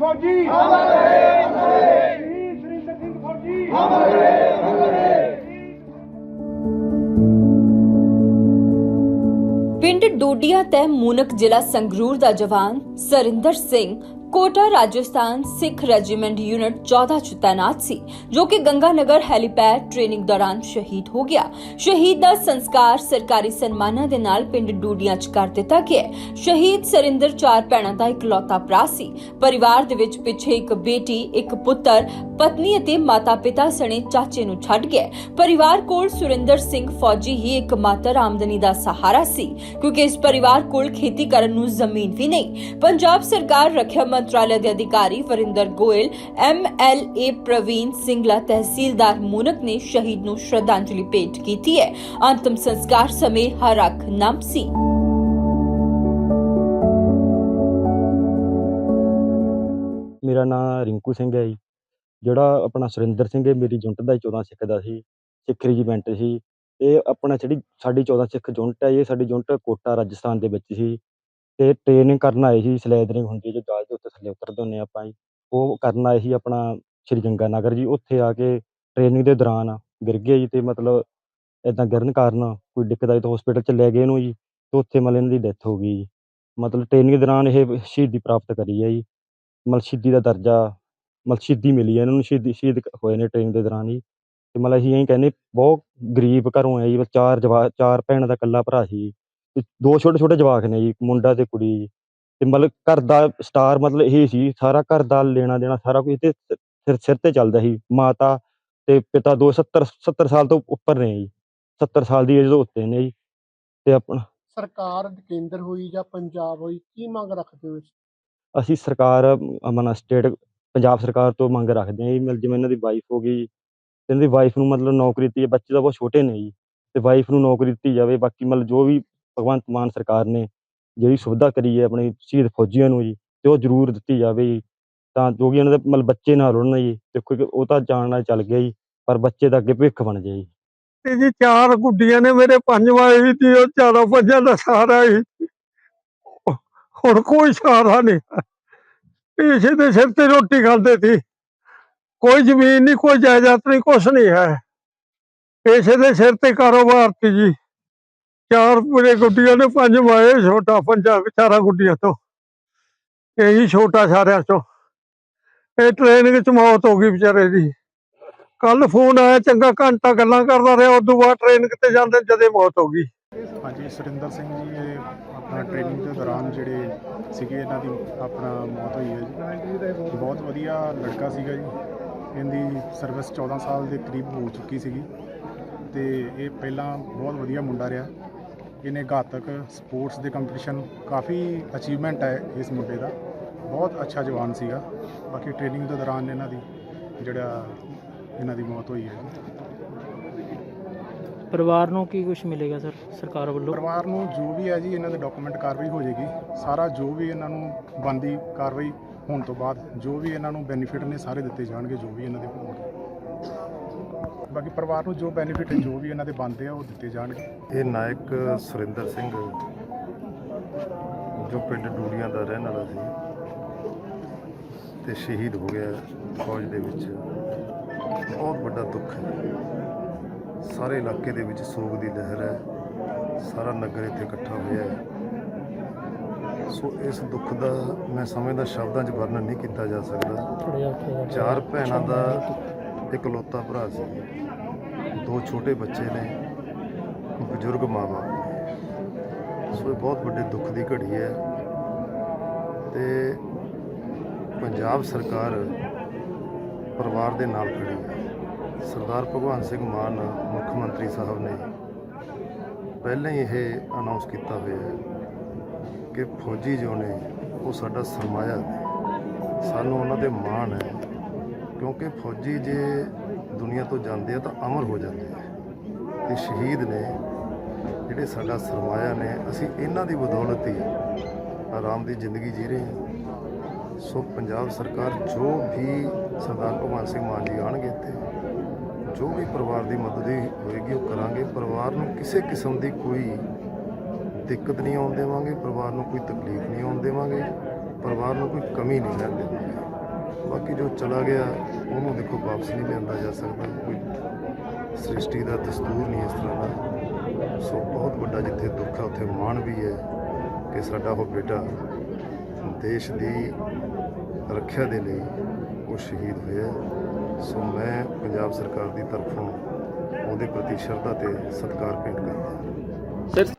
ਫੌਜੀ। ਹਮਾਰੇ ਹਮਾਰੇ ਸੁਰਿੰਦਰ ਸਿੰਘ ਫੌਜੀ। ਪਿੰਡ ਡੋਡੀਆਂ ਤੈ ਮੂਨਕ ਜ਼ਿਲ੍ਹਾ ਸੰਗਰੂਰ ਦਾ ਜਵਾਨ ਸਰਿੰਦਰ ਸਿੰਘ ਕੋਟਾ ਰਾਜਸਥਾਨ ਸਿੱਖ ਰੈਜੀਮੈਂਟ ਯੂਨਿਟ 14 ਚ ਤੈਨਾਤ ਸੀ ਜੋ ਕਿ ਗੰਗਾਨਗਰ ਹੈਲੀਪੈਡ ਟ੍ਰੇਨਿੰਗ ਦੌਰਾਨ ਸ਼ਹੀਦ ਹੋ ਗਿਆ ਸ਼ਹੀਦ ਦਾ ਸੰਸਕਾਰ ਸਰਕਾਰੀ ਸਨਮਾਨਾਂ ਦੇ ਨਾਲ ਪਿੰਡ ਡੋਡੀਆਂ ਚ ਕਰ ਦਿੱਤਾ ਗਿਆ ਸ਼ਹੀਦ ਸਰਿੰਦਰ ਚਾਰ ਭੈਣਾਂ ਦਾ ਇਕਲੌਤਾ ਭਰਾ ਸੀ ਪਰਿਵਾਰ ਦੇ ਵਿੱਚ ਪਿੱਛੇ ਇੱਕ ਬੇਟੀ ਇੱਕ ਪੁੱਤਰ ਪਤਨੀ ਅਤੇ ਮਾਤਾ-ਪਿਤਾ ਸਣੇ ਚਾਚੇ ਨੂੰ ਛੱਡ ਗਿਆ ਹੈ। ਪਰਿਵਾਰ ਕੋਲ ਸੁਰਿੰਦਰ ਸਿੰਘ ਫੌਜੀ ਹੀ ਇੱਕ ਮਾਤਰ ਆਮਦਨੀ ਦਾ ਸਹਾਰਾ ਸੀ ਕਿਉਂਕਿ ਇਸ ਪਰਿਵਾਰ ਕੋਲ ਖੇਤੀ ਕਰਨ ਨੂੰ ਜ਼ਮੀਨ ਵੀ ਨਹੀਂ ਪੰਜਾਬ ਸਰਕਾਰ ਰੱਖਿਆ ਮੰਤਰਾਲੇ ਦੇ ਅਧਿਕਾਰੀ ਵਰਿੰਦਰ ਗੋਇਲ ਐਮਐਲਏ ਪ੍ਰਵੀਨ ਸਿੰਗਲਾ ਤਹਿਸੀਲਦਾਰ ਮੂਨਕ ਨੇ ਸ਼ਹੀਦ ਨੂੰ ਸ਼ਰਧਾਂਜਲੀ ਭੇਟ ਕੀਤੀ ਹੈ ਅੰਤਮ ਸੰਸਕਾਰ ਸਮੇਂ ਹਰ ਅੱਖ ਨਮ ਸੀ ਮੇਰਾ ਨਾਮ ਰਿੰਕੂ ਸਿੰਘ ਹੈ ਜੀ ਜਿਹੜਾ ਆਪਣਾ ਸੁਰਿੰਦਰ ਸਿੰਘ ਹੈ ਮੇਰੀ ਯੂਨਿਟ ਦਾ 14 ਸਿੱਖ ਦਾ ਸੀ, ਸਿੱਖ ਰੈਜੀਮੈਂਟ ਸੀ, ਇਹ ਆਪਣਾ ਜਿਹੜੀ ਸਾਡੀ 14 ਸਿੱਖ ਯੂਨਿਟ ਹੈ, ਇਹ ਸਾਡੀ ਯੂਨਿਟ ਕੋਟਾ, ਰਾਜਸਥਾਨ ਦੇ ਵਿੱਚ ਸੀ। ਤੇ ਟ੍ਰੇਨਿੰਗ ਕਰਨ ਆਏ ਸੀ ਸਲੈਦਰਿੰਗ ਹੁੰਦੀ ਹੈ, ਜੋ ਜਹਾਜ਼ ਦੇ ਉੱਤੇ ਥੱਲੇ ਉਤਰਦੇ ਹੁੰਦੇ ਹਾਂ ਆਪਾਂ ਜੀ, ਉਹ ਕਰਨ ਆਏ ਸੀ ਆਪਣਾ ਸ਼੍ਰੀ ਗੰਗਾ ਨਗਰ ਜੀ, ਉੱਥੇ ਆ ਕੇ ਟ੍ਰੇਨਿੰਗ ਦੇ ਦੌਰਾਨ ਗਿਰ ਗਏ ਜੀ, ਤੇ ਮਤਲਬ ਇਦਾਂ ਗਿਰਨ ਕਾਰਨ ਕੋਈ ਦਿੱਕਤ ਆਈ ਤਾਂ ਹਸਪੀਟਲ ਚ ਲੈ ਗਏ ਇਹਨੂੰ ਜੀ, ਤੇ ਉੱਥੇ ਮਤਲਬ ਇਹਨਾਂ ਦੀ ਡੈਥ ਹੋ ਗਈ ਜੀ। ਮਤਲਬ ਟ੍ਰੇਨਿੰਗ ਦੌਰਾਨ ਇਹ ਸ਼ਹੀਦੀ ਪ੍ਰਾਪਤ ਕਰੀ ਹੈ ਜੀ। ਮਤਲਬ ਸ਼ਹੀਦੀ ਦਾ ਦਰਜਾ ਮਤਲਬ ਸ਼ਹੀਦੀ ਮਿਲੀ ਹੈ ਇਹਨਾਂ ਨੂੰ ਸ਼ਹੀਦੀ ਸ਼ਹੀਦ ਹੋਏ ਨੇ ਟ੍ਰੇਨਿੰਗ ਦੇ ਦੌਰਾਨ ਹੀ ਤੇ ਮਤਲਬ ਅਸੀਂ ਇਹੀ ਕਹਿੰਦੇ ਬਹੁਤ ਗਰੀਬ ਘਰੋਂ ਆਏ ਜੀ ਬਸ ਚਾਰ ਜਵਾ ਚਾਰ ਭੈਣਾਂ ਦਾ ਇਕੱਲਾ ਭਰਾ ਸੀ। ਤੇ ਦੋ ਛੋਟੇ ਛੋਟੇ ਜਵਾਕ ਨੇ ਜੀ ਮੁੰਡਾ ਤੇ ਕੁੜੀ ਜੀ। ਤੇ ਮਤਲਬ ਘਰ ਦਾ ਸਟਾਰ ਮਤਲਬ ਇਹ ਸੀ ਸਾਰਾ ਘਰ ਦਾ ਲੈਣਾ ਦੇਣਾ ਸਾਰਾ ਕੁਝ ਤੇ ਸਿਰ ਸਿਰ ਤੇ ਚੱਲਦਾ ਸੀ। ਮਾਤਾ ਤੇ ਪਿਤਾ ਦੋ 70 70 ਸਾਲ ਤੋਂ ਉੱਪਰ ਨੇ ਜੀ। 70 ਸਾਲ ਦੀ ਏਜ ਤੋਂ ਉੱਤੇ ਨੇ ਜੀ। ਤੇ ਆਪਣਾ ਸਰਕਾਰ ਕੇਂਦਰ ਹੋਈ ਜਾਂ ਪੰਜਾਬ ਹੋਈ ਕੀ ਮੰਗ ਰੱਖਦੇ ਹੋ ਅਸੀਂ ਸਰਕਾਰ ਅਮਨ ਸਟੇਟ ਪੰਜਾਬ ਸਰਕਾਰ ਤੋਂ ਮੰਗ ਰੱਖਦੇ ਹਾਂ ਜੀ, ਮਤਲਬ ਜਿਵੇਂ ਇਹਨਾਂ ਦੀ ਵਾਈਫ ਹੋ ਗਈ, ਤੇ ਇਹਨਾਂ ਦੀ ਵਾਈਫ ਨੂੰ ਮਤਲਬ ਨੌਕਰੀ ਦਿੱਤੀ ਬੱਚੇ ਤਾਂ ਬਹੁਤ ਛੋਟੇ ਨੇ ਜੀ, ਤੇ ਵਾਈਫ ਨੂੰ ਨੌਕਰੀ ਦਿੱਤੀ ਜਾਵੇ, ਬਾਕੀ ਮਤਲਬ ਜੋ ਵੀ ਭਗਵੰਤ ਮਾਨ ਸਰਕਾਰ ਨੇ ਜਿਹੜੀ ਸੁਵਿਧਾ ਕਰੀ ਹੈ ਆਪਣੇ ਸ਼ਹੀਦ ਫੌਜੀਆਂ ਨੂੰ ਜੀ, ਤੇ ਉਹ ਜ਼ਰੂਰ ਦਿੱਤੀ ਜਾਵੇ ਜੀ, ਤਾਂ ਜੋ ਕਿ ਇਹਨਾਂ ਦੇ ਮਤਲਬ ਬੱਚੇ ਨਾਲ ਰੁੜਨ ਜੀ, ਦੇਖੋ ਕਿ ਉਹ ਤਾਂ ਜਾਣ ਨਾਲ ਚੱਲ ਗਿਆ ਜੀ, ਪਰ ਬੱਚੇ ਦਾ ਅੱਗੇ ਭਵਿੱਖ ਬਣ ਜਾਏ ਜੀ। ਤੇ ਜੀ ਚਾਰ ਗੁੱਡੀਆਂ ਨੇ ਮੇਰੇ ਪੰਜਵਾਂ ਇਹ ਸੀ ਉਹ ਚਾਰਾਂ ਪੰਜਾਂ ਦਾ ਸਹਾਰਾ ਹੀ, ਹੁਣ ਕੋਈ ਸਹਾਰਾ ਨਹੀਂ। ਹੈ। ਇਸੇ ਦੇ ਸਿਰ ਤੇ ਰੋਟੀ ਖਾਂਦੇ ਸੀ। ਕੋਈ ਜ਼ਮੀਨ ਨਹੀਂ, ਕੋਈ ਜਾਇਦਾਦ ਨਹੀਂ, ਕੁਛ ਨਹੀਂ ਹੈ। ਇਸੇ ਦੇ ਸਿਰ ਤੇ ਕਾਰੋਬਾਰ ਸੀ ਜੀ। ਚਾਰ ਮੇਰੇ ਗੁੱਡੀਆਂ ਨੇ ਪੰਜਵਾਂ ਇਹ ਛੋਟਾ ਪੰਜਾ ਚਾਰਾਂ ਗੁੱਡੀਆਂ ਤੋਂ। ਇਹੀ ਛੋਟਾ ਸਾਰਿਆਂ ਚੋਂ ਇਹ ਟ੍ਰੇਨ ਵਿੱਚ ਮੌਤ ਹੋ ਗਈ ਵਿਚਾਰੇ ਦੀ। ਕੱਲ ਫੋਨ ਆਇਆ, ਚੰਗਾ ਘੰਟਾ ਗੱਲਾਂ ਕਰਦਾ ਰਿਹਾ, ਉਦੋਂ ਬਾਅਦ ਟ੍ਰੇਨ ਕਿਤੇ ਜਾਂਦੇ, ਜਦੇ ਮੌਤ ਹੋ ਗਈ। ਹਾਂਜੀ, ਸੁਰਿੰਦਰ ਸਿੰਘ ਜੀ, ਇਹ ਆਪਣਾ ਟ੍ਰੇਨਿੰਗ ਦੇ ਦੌਰਾਨ ਜਿਹੜੇ ਸੀਗੇ, ਇਹਨਾਂ ਦੀ ਆਪਣਾ ਮੌਤ ਹੋਈ ਹੈ ਜੀ। ਬਹੁਤ ਵਧੀਆ ਲੜਕਾ ਸੀਗਾ ਜੀ। ਇਹਦੀ ਸਰਵਿਸ 14 ਸਾਲ ਦੇ ਕਰੀਬ ਹੋ ਚੁੱਕੀ ਸੀਗੀ ਤੇ ਇਹ ਪਹਿਲਾਂ ਬਹੁਤ ਵਧੀਆ ਮੁੰਡਾ ਰਿਹਾ। ਇਹਨੇ ਘਾਤਕ ਸਪੋਰਟਸ ਦੇ ਕੰਪੀਟੀਸ਼ਨ ਕਾਫੀ ਅਚੀਵਮੈਂਟ ਹੈ ਇਸ ਮੁੰਡੇ ਦਾ। ਬਹੁਤ ਅੱਛਾ ਜਵਾਨ ਸੀਗਾ। ਬਾਕੀ ਟ੍ਰੇਨਿੰਗ ਦੇ ਦੌਰਾਨ ਇਹਨਾਂ ਦੀ ਜਿਹੜਾ, ਇਹਨਾਂ ਦੀ ਮੌਤ ਹੋਈ ਹੈ ਪਰਿਵਾਰ ਨੂੰ ਕੀ ਕੁਝ ਮਿਲੇਗਾ ਸਰ ਸਰਕਾਰ ਵੱਲੋਂ? ਪਰਿਵਾਰ ਨੂੰ ਜੋ ਵੀ ਹੈ ਜੀ ਇਹਨਾਂ ਦੇ ਡਾਕੂਮੈਂਟ ਕਾਰਵਾਈ ਹੋ ਜਾਏਗੀ। ਸਾਰਾ ਜੋ ਵੀ ਇਹਨਾਂ ਨੂੰ ਬੰਦੀ ਕਾਰਵਾਈ ਹੋਣ ਤੋਂ ਬਾਅਦ ਜੋ ਵੀ ਇਹਨਾਂ ਨੂੰ ਬੈਨੀਫਿਟ ਨੇ ਸਾਰੇ ਦਿੱਤੇ ਜਾਣਗੇ ਜੋ ਵੀ ਇਹਨਾਂ ਦੇ ਹੋਣਗੇ ਬਾਕੀ ਪਰਿਵਾਰ ਨੂੰ ਜੋ ਬੈਨੀਫਿਟ ਜੋ ਵੀ ਇਹਨਾਂ ਦੇ ਬਣਦੇ ਆ ਉਹ ਦਿੱਤੇ ਜਾਣਗੇ। ਇਹ ਨਾਇਕ ਸੁਰਿੰਦਰ ਸਿੰਘ ਜੋ ਪਿੰਡ ਡੂੜੀਆਂ ਦਾ ਰਹਿਣ ਵਾਲਾ ਸੀ ਤੇ ਸ਼ਹੀਦ ਹੋ ਗਿਆ ਫੌਜ ਦੇ ਵਿੱਚ। ਬਹੁਤ ਵੱਡਾ ਦੁੱਖ ਹੈ। ਸਾਰੇ ਇਲਾਕੇ ਦੇ ਵਿੱਚ ਸੋਗ ਦੀ ਲਹਿਰ ਹੈ। ਸਾਰਾ ਨਗਰ ਇੱਥੇ ਇਕੱਠਾ ਹੋਇਆ ਹੈ। ਸੋ ਇਸ ਦੁੱਖ ਦਾ ਮੈਂ ਸਮਝਦਾ ਸ਼ਬਦਾਂ 'ਚ ਵਰਣਨ ਨਹੀਂ ਕੀਤਾ ਜਾ ਸਕਦਾ। ਚਾਰ ਭੈਣਾਂ ਦਾ ਇਕਲੌਤਾ ਭਰਾ ਸੀ। ਦੋ ਛੋਟੇ ਬੱਚੇ ਨੇ ਬਜ਼ੁਰਗ ਨੇ। ਸੋ ਇਹ ਬਹੁਤ ਵੱਡੇ ਦੁੱਖ ਦੀ ਘੜੀ ਹੈ। ਤੇ ਪੰਜਾਬ ਸਰਕਾਰ ਪਰਿਵਾਰ ਦੇ ਨਾਲ ਖੜੀ ਹੈ। ਸਰਦਾਰ ਭਗਵੰਤ ਸਿੰਘ ਮਾਨ, ਮੁੱਖ ਮੰਤਰੀ ਸਾਹਿਬ ਨੇ ਪਹਿਲਾਂ ਹੀ ਇਹ ਅਨਾਉਂਸ ਕੀਤਾ ਹੋਇਆ ਹੈ ਕਿ ਫੌਜੀ ਜੋ ਨੇ, ਉਹ ਸਾਡਾ ਸਰਮਾਇਆ ਨੇ ਸਾਨੂੰ ਉਹਨਾਂ ਤੇ ਮਾਣ ਹੈ, ਕਿਉਂਕਿ ਫੌਜੀ ਜੇ ਦੁਨੀਆ ਤੋਂ ਜਾਂਦੇ ਆ ਤਾਂ ਅਮਰ ਹੋ ਜਾਂਦੇ ਆ। ਤੇ ਸ਼ਹੀਦ ਨੇ ਜਿਹੜੇ ਸਾਡਾ ਸਰਮਾਇਆ ਨੇ, ਅਸੀਂ ਇਹਨਾਂ ਦੀ ਬਦੌਲਤ ਹੀ ਆਰਾਮ ਦੀ ਜ਼ਿੰਦਗੀ ਜੀ ਰਹੇ ਹਾਂ। ਸੋ ਪੰਜਾਬ ਸਰਕਾਰ ਜੋ ਵੀ ਸਰਦਾਰ ਭਗਵੰਤ ਸਿੰਘ ਮਾਨ ਜੀ ਆਣਗੇ ਇੱਥੇ। ਜੋ ਵੀ ਪਰਿਵਾਰ ਦੀ ਮਦਦ ਹੋਏਗੀ ਉਹ ਕਰਾਂਗੇ। ਪਰਿਵਾਰ ਨੂੰ ਕਿਸੇ ਕਿਸਮ ਦੀ ਕੋਈ ਦਿੱਕਤ ਨਹੀਂ ਆਉਣ ਦੇਵਾਂਗੇ। ਪਰਿਵਾਰ ਨੂੰ ਕੋਈ ਤਕਲੀਫ ਨਹੀਂ ਆਉਣ ਦੇਵਾਂਗੇ। ਪਰਿਵਾਰ ਨੂੰ ਕੋਈ ਕਮੀ ਨਹੀਂ ਰਹਿਣ ਦੇਵਾਂਗੇ। ਬਾਕੀ ਜੋ ਚਲਾ ਗਿਆ, ਉਹਨੂੰ ਦੇਖੋ ਵਾਪਸ ਨਹੀਂ ਲਿਆਂਦਾ ਜਾ ਸਕਦਾ। ਕੋਈ ਸ੍ਰਿਸ਼ਟੀ ਦਾ ਦਸਤੂਰ ਨਹੀਂ ਇਸ ਤਰ੍ਹਾਂ ਦਾ। ਸੋ ਬਹੁਤ ਵੱਡਾ ਜਿੱਥੇ ਦੁੱਖ ਹੈ ਉੱਥੇ ਮਾਣ ਵੀ ਹੈ ਕਿ ਸਾਡਾ ਉਹ ਬੇਟਾ ਦੇਸ਼ ਦੀ ਰੱਖਿਆ ਦੇ ਲਈ ਉਹ ਸ਼ਹੀਦ ਹੋਇਆ ਸੋ ਮੈਂ ਪੰਜਾਬ ਸਰਕਾਰ ਦੀ ਤਰਫੋਂ ਉਹਦੇ ਪ੍ਰਤੀ ਸ਼ਰਧਾ ਤੇ ਸਤਿਕਾਰ ਭੇਟ ਕਰਦਾ ਸਰ